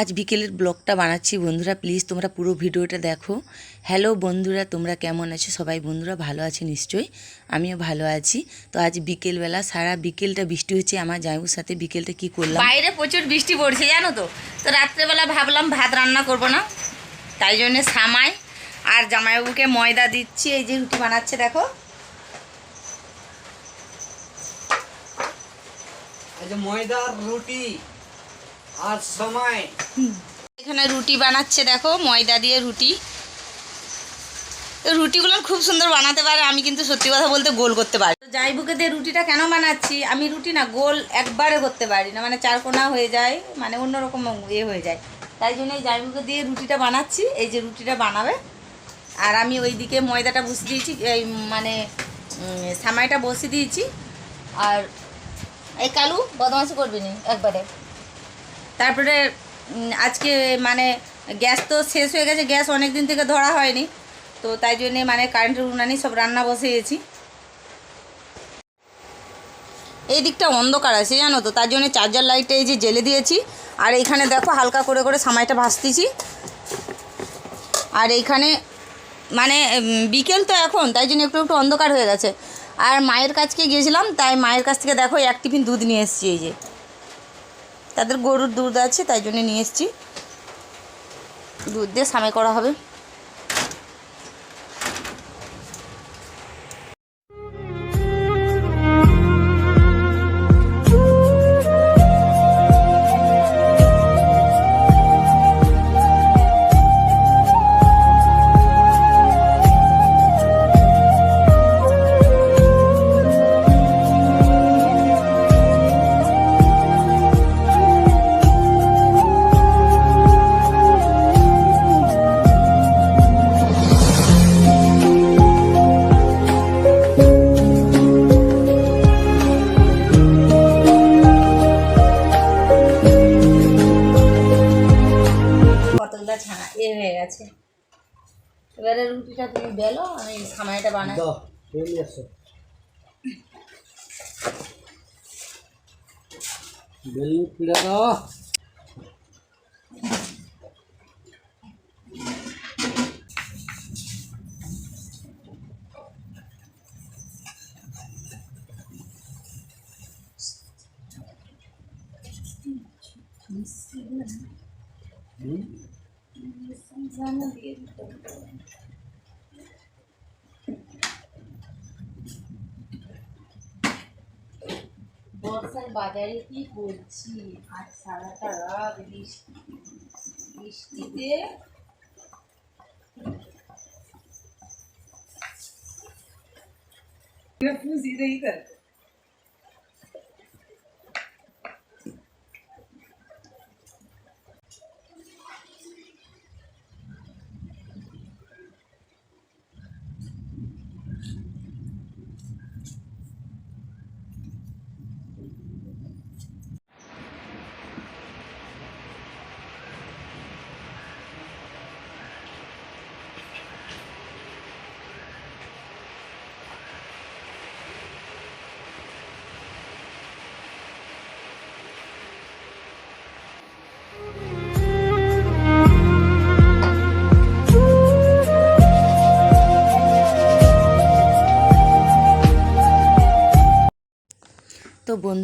আজ বিকেলের ব্লগটা বানাচ্ছি। বন্ধুরা প্লিজ তোমরা পুরো ভিডিওটা দেখো। হ্যালো বন্ধুরা তোমরা কেমন আছো? সবাই বন্ধুরা ভালো আছে নিশ্চয়ই? আমিও ভালো আছি। তো আজ বিকেলবেলা সারা বিকেলটা বৃষ্টি হচ্ছে। আমার জামাইবুর সাথে বিকেলটা কি করলাম? বাইরে প্রচুর বৃষ্টি পড়ছে জানো তো? তো রাত্রেবেলা ভাবলাম ভাত রান্না করব না। তাই জন্যে সামাই আর জামাইবাবুকে ময়দা দিচ্ছি। এই যে রুটি বানাচ্ছে দেখো। এই যে ময়দার রুটি। আর সময়। এখানে রুটি বানাচ্ছে দেখো, ময়দা দিয়ে রুটি। রুটিগুলো খুব সুন্দর বানাতে পারে, আমি কিন্তু সত্যি কথা বলতে গোল করতে পারি। জাইবুকে দিয়ে রুটিটা কেন বানাচ্ছি? আমি রুটি না গোল একবারে করতে পারি না মানে চারকোনা হয়ে যায় মানে অন্যরকম ইয়ে হয়ে যায়। তাই জন্য এই জাইবুকে দিয়ে রুটিটা বানাচ্ছি, এই যে রুটিটা বানাবে। আর আমি ওই দিকে ময়দাটা বসিয়ে দিয়েছি, এই মানে সামাইটা বসিয়ে দিয়েছি। আর এই কালু বদমাশি করবি নি একবারে? তারপরে আজকে মানে গ্যাস তো শেষ হয়ে গেছে, গ্যাস অনেক দিন থেকে ধরা হয়নি। তো তাই জন্যে মানে কারেন্টের উনানি সব রান্না বসিয়েছি। এই দিকটা অন্ধকার আছে, জানো তো? তার জন্য চার্জার লাইটটা এই যে জেলে দিয়েছি। আর এইখানে দেখো হালকা করে করে সামাইটা ভাসতেছি আর এইখানে মানে বিকেল তো এখন, তাই জন্য একটু একটু অন্ধকার হয়ে গেছে। আর মায়ের কাছকে গিয়েছিলাম, তাই মায়ের কাছ থেকে দেখো এক টিফিন দুধ নিয়ে এসেছি এই যে। তাদের গরুর দুধ আছে তাই জন্য নিয়ে এসেছি। দুধ দিয়ে সামে করা হবে। ছানা এ হয়ে গেছে। এবারে রুটিটা তুমি বেলো আমি সামাইটা বানাই। দাও চলে বর্ষার বাজারে কি করছি? আর সারাটা রাত বৃষ্টি বৃষ্টিতে তো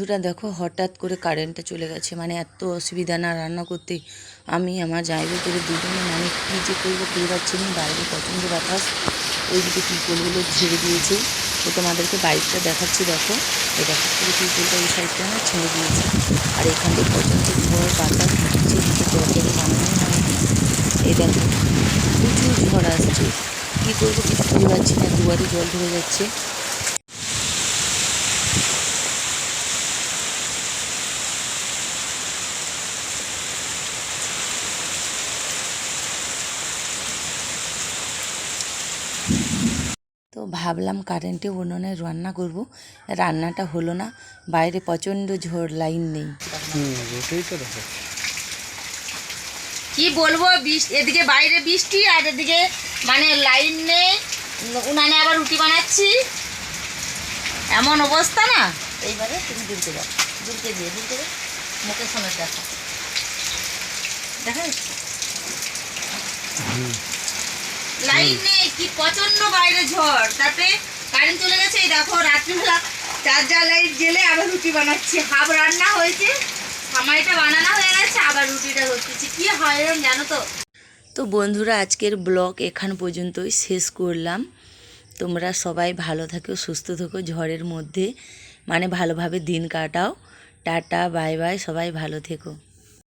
বন্ধুরা, দেখো হঠাৎ করে কারেন্টটা চলে গেছে। মানে এত অসুবিধা না রান্না করতে। আমি আমার জায়গা করে দুজনে মানে কী যে করব পেয়ে পাচ্ছি না। বাইরে প্রচণ্ড বাতাস। ওইদিকে টিউবওয়েলগুলো ঝেড়ে দিয়েছে। তো তোমাদেরকে বাইকটা দেখাচ্ছি, দেখো। দেখো পুরো টিউবওয়েলটা এই সাইডটা না ছেড়ে দিয়েছে। আর এখানে প্রচণ্ড ঝড়, বাতাস হচ্ছে দরজারে বানানো হয়নি। এই দেখো, প্রচুর ঝড় আসছে। কী করব কিছু বুঝতে পারছি না। দুয়ারে জল ধরে যাচ্ছে। ভাবলাম কারেন্টে উনুনে রান্না করব। রান্নাটা হলো না বাইরে প্রচণ্ড ঝড় লাইন নেই। হুম রুটি তো দেখো কি বলব বৃষ্টি এদিকে বাইরে বৃষ্টি আর এদিকে মানে লাইন নেই। উনানে আবার রুটি বানাচ্ছি। এমন অবস্থা না। এইবারে তুমি দুলকে দাও। দুলকে দিয়ে দাও মুখের সামনে দেখো দেখা যাচ্ছে? নেই কি প্রচণ্ড বাইরে ঝড়। কারেন্ট চলে গেছে, এই দেখো রাত্রিবেলা চার্জার লাইট জেলে আবার রুটি বানাচ্ছি। হাফ রান্না হয়েছে বানানো হয়ে গেছে, আবার রুটিটা করতেছি কি হয় জানো তো? তো বন্ধুরা, আজকের ব্লগ এখান পর্যন্তই শেষ করলাম। তোমরা সবাই ভালো থাকো, সুস্থ থাকো, ঝড়ের মধ্যে মানে ভালোভাবে দিন কাটাও। টাটা, বাই বাই, সবাই ভালো থেকো।